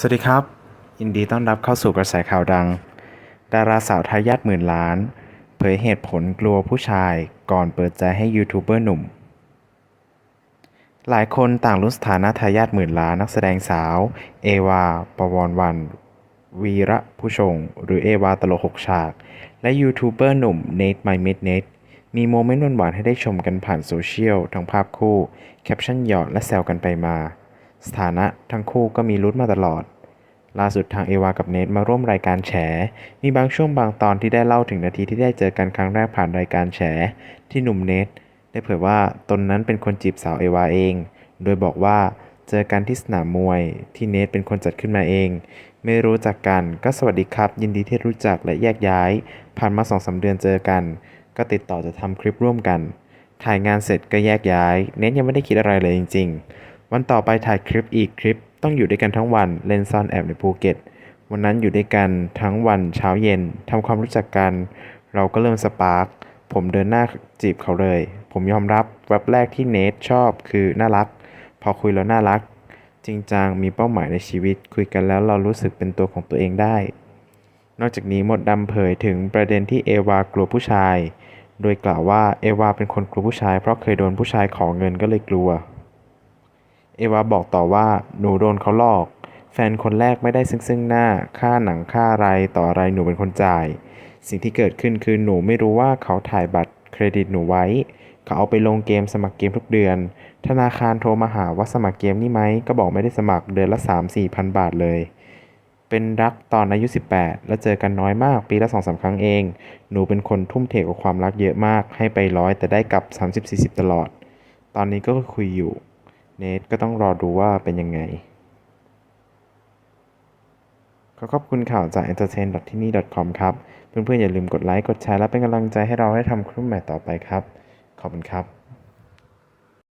สวัสดีครับ ยินดีต้อนรับเข้าสู่กระแสข่าวดัง ดาราสาวทายาทหมื่นล้าน เผยเหตุผลกลัวผู้ชายก่อนเปิดใจให้ยูทูบเบอร์หนุ่ม หลายคนต่างลุ้นสถานะทายาทหมื่นล้านนักแสดงสาว เอวา ปวรวัน วีระผู้ชง หรือเอวาตลกหกฉาก และยูทูบเบอร์หนุ่มเนทไมมิดเนทมีโมเมนต์หวานๆให้ได้ชมกันผ่านโซเชียลทั้งภาพคู่ แคปชั่นหยอดและแซวกันไปมา สถานะทั้งคู่ก็มีลุ้นมาตลอด ล่าสุดทางเอวากับเนทมาร่วมรายการแฉ มีบางช่วงบางตอนที่ได้เล่าถึงนาทีที่ได้เจอกันครั้งแรกผ่านรายการแฉ ที่หนุ่มเนทได้เผยว่าตนนั้นเป็นคนจีบสาวเอวาเอง โดยบอกว่าเจอกันที่สนามมวยที่เนทเป็นคนจัดขึ้นมาเอง ไม่รู้จักกันก็สวัสดีครับ ยินดีที่รู้จักและแยกย้าย ผ่านมาสองสาเดือนเจอกัน ก็ติดต่อจะทำคลิปร่วมกัน ถ่ายงานเสร็จก็แยกย้าย เนทยังไม่ได้คิดอะไรเลยจริง ๆ วันต่อไปถ่ายคลิปอีกคลิป ต้องอยู่ด้วยกันทั้งวันเล่นซ่อนแอบในภูเก็ต วันนั้นอยู่ด้วยกันทั้งวันเช้าเย็นทำความรู้จักกัน เราก็เริ่มสปาร์กผมเดินหน้าจีบเขาเลย ผมยอมรับแวบแรกที่เนทชอบคือน่ารัก พอคุยแล้วน่ารัก จริงจังมีเป้าหมายในชีวิต คุยกันแล้วเรารู้สึกเป็นตัวของตัวเองได้ นอกจากนี้มดดำเผยถึงประเด็นที่เอวากลัวผู้ชาย โดยกล่าวว่าเอวาเป็นคนกลัวผู้ชายเพราะเคยโดนผู้ชายขอเงินก็เลยกลัว เอวาบอกต่อว่าหนูโดนเขาหลอก แฟนคนแรกไม่ได้ซึ่งซึ่งหน้า ค่าหนังค่าอะไรต่ออะไรหนูเป็นคนจ่าย สิ่งที่เกิดขึ้นคือหนูไม่รู้ว่าเขาถ่ายบัตรเครดิตหนูไว้ เขาเอาไปลงเกมสมัครเกมทุกเดือน ธนาคารโทรมาหาว่าสมัครเกมนี่ไหม ก็บอกไม่ได้สมัครเดือนละ3-4พันบาทเลย เป็นรักตอนอายุ 18 แล้วเจอกันน้อยมากปีละสองสาครั้งเอง หนูเป็นคนทุ่มเทกับความรักเยอะมาก ให้ไปร้อยแต่ได้กลับ 30-40 ตลอด ตอนนี้ก็คุยอยู่ เนทก็ต้องรอดูว่าเป็นยังไง ขอขอบคุณข่าวจาก entertain ที่นี่ com ครับ เพื่อนๆอย่าลืมกดไลค์ กดแชร์และเป็นกำลังใจให้เราให้ทำคลิปใหม่ต่อไปครับ ขอบคุณครับ